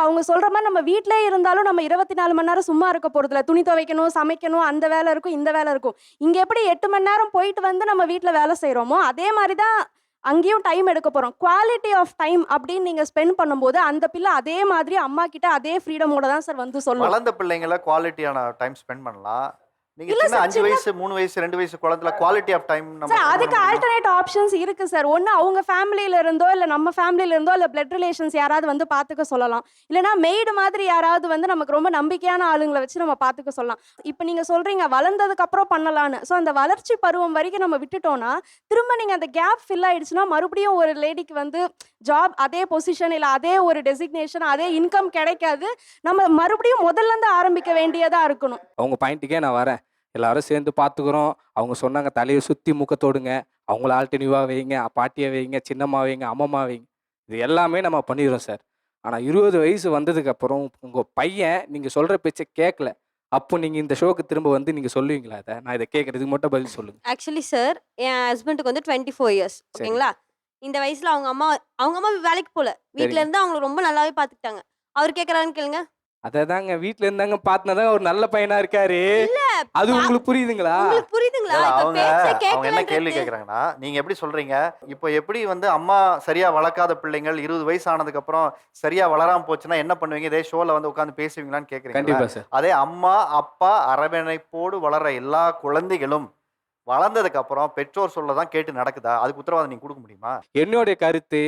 இப்போ அவங்க சொல்கிற மாதிரி நம்ம வீட்டிலே இருந்தாலும் நம்ம இருபத்தி நாலு மணி நேரம் சும்மா இருக்க போறதில்ல. துணி துவைக்கணும் சமைக்கணும் அந்த வேலை இருக்கும் இந்த வேலை இருக்கும். இங்கே எப்படி எட்டு மணி நேரம் போயிட்டு வந்து நம்ம வீட்டில் வேலை செய்கிறோமோ அதே மாதிரி தான் அங்கேயும் டைம் எடுக்க போகிறோம் குவாலிட்டி ஆஃப் டைம் அப்படின்னு நீங்கள் ஸ்பெண்ட் பண்ணும்போது அந்த பிள்ளை அதே மாதிரி அம்மா கிட்ட அதே ஃப்ரீடமோட தான் சார் வந்து சொல்லும். வளர்ந்த பிள்ளைங்கள குவாலிட்டியான டைம் ஸ்பெண்ட் பண்ணலாம். நீங்க அஞ்சு வயசு மூணு வயசு ரெண்டு வயசு குழந்தைல குவாலிட்டி ஆஃப் டைம் நம்ம சார் அதுக்கு? ஆல்டர்னேட் ஆப்ஷன்ஸ் இருக்கு சார். ஒன்று அவங்க ஃபேமிலியில இருந்தோ இல்லை நம்ம ஃபேமிலியில இருந்தோ இல்லை பிளட் ரிலேஷன்ஸ் யாராவது வந்து பார்த்துக்க சொல்லலாம். இல்லைனா மெய்டு மாதிரி யாராவது வந்து நமக்கு ரொம்ப நம்பிக்கையான ஆளுங்களை வச்சு நம்ம பார்த்துக்க சொல்லலாம். இப்போ நீங்க சொல்றீங்க வளர்ந்ததுக்கு அப்புறம் பண்ணலான்னு. ஸோ அந்த வளர்ச்சி பருவம் வரைக்கும் நம்ம விட்டுட்டோம்னா திரும்ப நீங்க அந்த கேப் ஃபில் ஆயிடுச்சுன்னா மறுபடியும் ஒரு லேடிக்கு வந்து ஜாப் அதே பொசிஷன் இல்லை அதே ஒரு டெசிக்னேஷன் அதே இன்கம் கிடைக்காது. நம்ம மறுபடியும் முதல்ல இருந்து ஆரம்பிக்க வேண்டியதா இருக்கணும். அவங்க பாயிண்ட்டுக்கே நான் வரேன். எல்லாரும் சேர்ந்து பார்த்துக்குறோம் அவங்க சொன்னாங்க தலையை சுற்றி முக்கத்தோடுங்க அவங்கள ஆல்டர்னிவாக வைங்க. பாட்டியை வைங்க. சின்னம்மா வைங்க. அம்மம்மா வைங்க. இது எல்லாமே நம்ம பண்ணிடுறோம் சார். ஆனால் இருபது வயசு வந்ததுக்கப்புறம் உங்கள் பையன் நீங்கள் சொல்கிற பேச்சை கேட்கல அப்போ நீங்கள் இந்த ஷோக்கு திரும்ப வந்து நீங்கள் சொல்லுவீங்களா அதை? நான் இதை கேட்குறதுக்கு மட்டும் பதில் சொல்லுங்கள் ஆக்சுவலி சார் என் ஹஸ்பண்டுக்கு வந்து டுவெண்ட்டி ஃபோர் இயர்ஸ். ஓகேங்களா? இந்த வயசுல அவங்க அம்மா அவங்க அம்மா வேலைக்கு சரிங்க. இருந்து அவங்களை ரொம்ப நல்லாவே பாத்துக்கிட்டாங்க. அவர் கேக்குறான்னு கேளுங்க. அதை தாங்க வீட்டில் இருந்தாங்க பார்த்துனதான் ஒரு நல்ல பையனாக இருக்காரு. அது உங்களுக்கு புரியுதுங்களா? உங்களுக்கு புரியுதுங்களா? அவங்க பேச்ச அவங்க என்ன கேள்வி கேக்குறாங்கன்னா நீங்க எப்படி சொல்றீங்க? இப்போ எப்படி வந்து அம்மா சரியா வளர்க்காத பிள்ளைங்கள் இருபது வயசு ஆனதுக்கு அப்புறம் சரியா வளராம போச்சுன்னா என்ன பண்ணுவீங்க? இதே ஷோல வந்து உட்காந்து பேசுவீங்களான்னு கேக்குறீங்க அதே அம்மா அப்பா அரவணைப்போடு வளர்ற எல்லா குழந்தைகளும் வளர்ந்ததுக்கு அப்புறம் பெற்றோர் சொல்லதான் கேட்டு நடக்குதா? அதுக்கு உத்தரவாதம் நீங்க கொடுக்க முடியுமா? என்னுடைய கருத்து